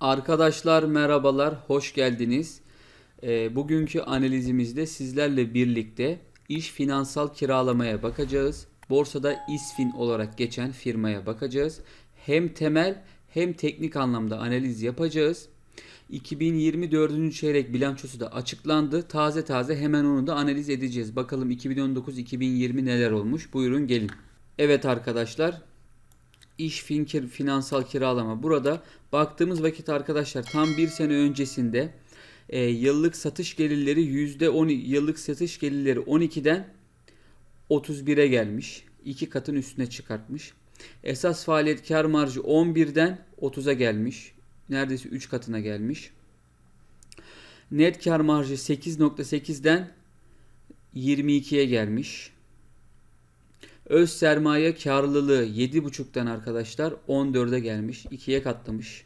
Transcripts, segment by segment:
Arkadaşlar merhabalar, hoş geldiniz. Ee, bugünkü analizimizde sizlerle birlikte iş finansal kiralamaya bakacağız. Borsada İSFIN olarak geçen firmaya bakacağız. Hem temel hem teknik anlamda analiz yapacağız. 2024. çeyrek bilançosu da açıklandı. Taze taze hemen onu da analiz edeceğiz. Bakalım 2019-2020 neler olmuş. Buyurun gelin. Evet arkadaşlar İş finkir, finansal kiralama. Burada baktığımız vakit arkadaşlar tam bir sene öncesinde e, yıllık satış gelirleri %10 yıllık satış gelirleri 12'den 31'e gelmiş. iki katın üstüne çıkartmış. Esas faaliyet kar marjı 11'den 30'a gelmiş. Neredeyse 3 katına gelmiş. Net kar marjı 8.8'den 22'ye gelmiş. Öz sermaye karlılığı 7.5'tan arkadaşlar 14'e gelmiş. 2'ye katlamış.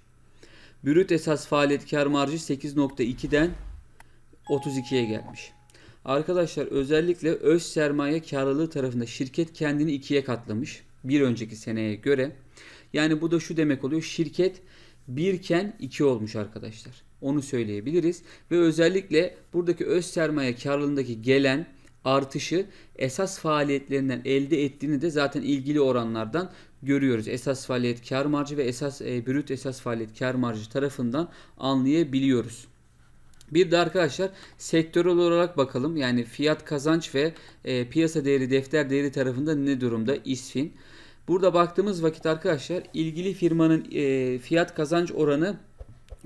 Brüt esas faaliyet kar marjı 8.2'den 32'ye gelmiş. Arkadaşlar özellikle öz sermaye karlılığı tarafında şirket kendini ikiye katlamış. Bir önceki seneye göre. Yani bu da şu demek oluyor. Şirket birken iki olmuş arkadaşlar. Onu söyleyebiliriz. Ve özellikle buradaki öz sermaye karlılığındaki gelen artışı esas faaliyetlerinden elde ettiğini de zaten ilgili oranlardan görüyoruz. Esas faaliyet kar marjı ve esas e, brüt esas faaliyet kar marjı tarafından anlayabiliyoruz. Bir de arkadaşlar sektörel olarak bakalım. Yani fiyat kazanç ve e, piyasa değeri defter değeri tarafında ne durumda İSFIN. Burada baktığımız vakit arkadaşlar ilgili firmanın e, fiyat kazanç oranı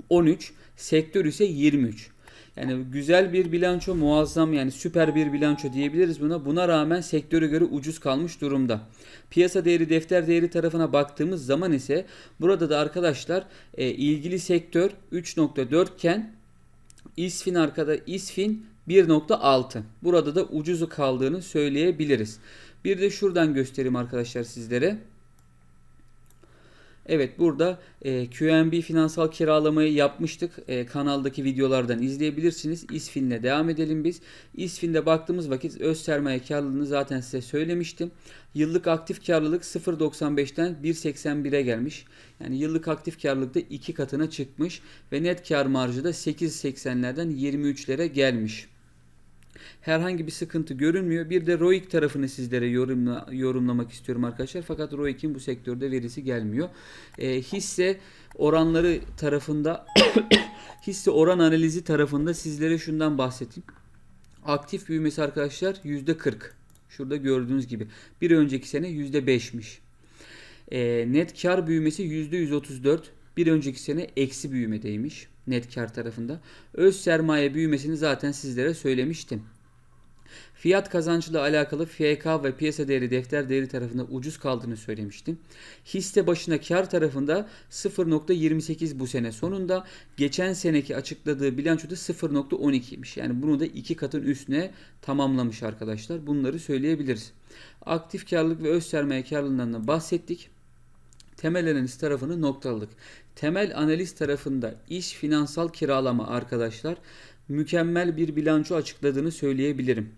13, sektör ise 23. Yani güzel bir bilanço, muazzam yani süper bir bilanço diyebiliriz buna. Buna rağmen sektöre göre ucuz kalmış durumda. Piyasa değeri, defter değeri tarafına baktığımız zaman ise burada da arkadaşlar e, ilgili sektör 3.4 iken İSFIN arkada İSFIN 1.6. Burada da ucuzu kaldığını söyleyebiliriz. Bir de şuradan göstereyim arkadaşlar sizlere. Evet burada e, QNB finansal kiralamayı yapmıştık. E, kanaldaki videolardan izleyebilirsiniz. İSFIN'le devam edelim biz. İSFIN'de baktığımız vakit öz sermaye karlılığını zaten size söylemiştim. Yıllık aktif karlılık 0.95'ten 1.81'e gelmiş. Yani yıllık aktif karlılıkta iki katına çıkmış ve net kar marjı da 8.80'lerden 23'lere gelmiş herhangi bir sıkıntı görünmüyor. Bir de ROIC tarafını sizlere yorumla, yorumlamak istiyorum arkadaşlar. Fakat ROIC'in bu sektörde verisi gelmiyor. E, hisse oranları tarafında hisse oran analizi tarafında sizlere şundan bahsedeyim. Aktif büyümesi arkadaşlar %40. Şurada gördüğünüz gibi. Bir önceki sene %5'miş. E, net kar büyümesi %134. Bir önceki sene eksi büyümedeymiş net kar tarafında. Öz sermaye büyümesini zaten sizlere söylemiştim. Fiyat kazancıyla alakalı FK ve piyasa değeri defter değeri tarafında ucuz kaldığını söylemiştim. Hisse başına kar tarafında 0.28 bu sene sonunda. Geçen seneki açıkladığı bilançoda 0.12'ymiş. Yani bunu da iki katın üstüne tamamlamış arkadaşlar. Bunları söyleyebiliriz. Aktif karlılık ve öz sermaye karlılığından da bahsettik. Temel analiz tarafını noktaladık. Temel analiz tarafında iş finansal kiralama arkadaşlar mükemmel bir bilanço açıkladığını söyleyebilirim.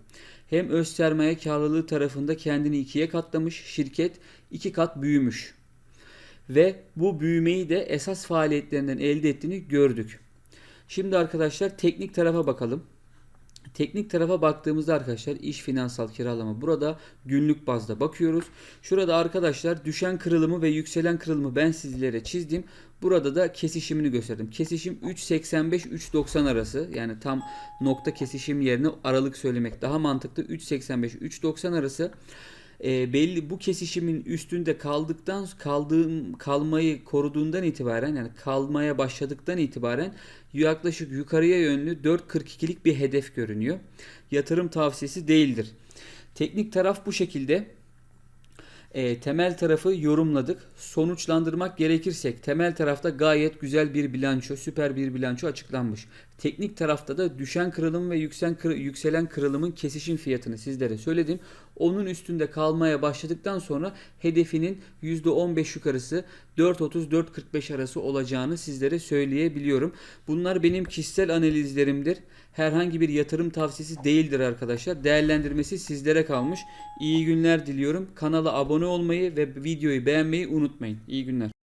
Hem öz sermaye karlılığı tarafında kendini ikiye katlamış, şirket iki kat büyümüş. Ve bu büyümeyi de esas faaliyetlerinden elde ettiğini gördük. Şimdi arkadaşlar teknik tarafa bakalım. Teknik tarafa baktığımızda arkadaşlar iş finansal kiralama burada günlük bazda bakıyoruz. Şurada arkadaşlar düşen kırılımı ve yükselen kırılımı ben sizlere çizdim. Burada da kesişimini gösterdim. Kesişim 3.85-3.90 arası. Yani tam nokta kesişim yerine aralık söylemek daha mantıklı. 3.85-3.90 arası e, belli bu kesişimin üstünde kaldıktan kaldığım kalmayı koruduğundan itibaren yani kalmaya başladıktan itibaren yaklaşık yukarıya yönlü 4.42'lik bir hedef görünüyor. Yatırım tavsiyesi değildir. Teknik taraf bu şekilde e, temel tarafı yorumladık. Sonuçlandırmak gerekirsek temel tarafta gayet güzel bir bilanço, süper bir bilanço açıklanmış. Teknik tarafta da düşen kırılım ve yükselen, yükselen kırılımın kesişim fiyatını sizlere söyledim. Onun üstünde kalmaya başladıktan sonra hedefinin %15 yukarısı 4.30-4.45 arası olacağını sizlere söyleyebiliyorum. Bunlar benim kişisel analizlerimdir. Herhangi bir yatırım tavsiyesi değildir arkadaşlar. Değerlendirmesi sizlere kalmış. İyi günler diliyorum. Kanala abone olmayı ve videoyu beğenmeyi unutmayın. İyi günler.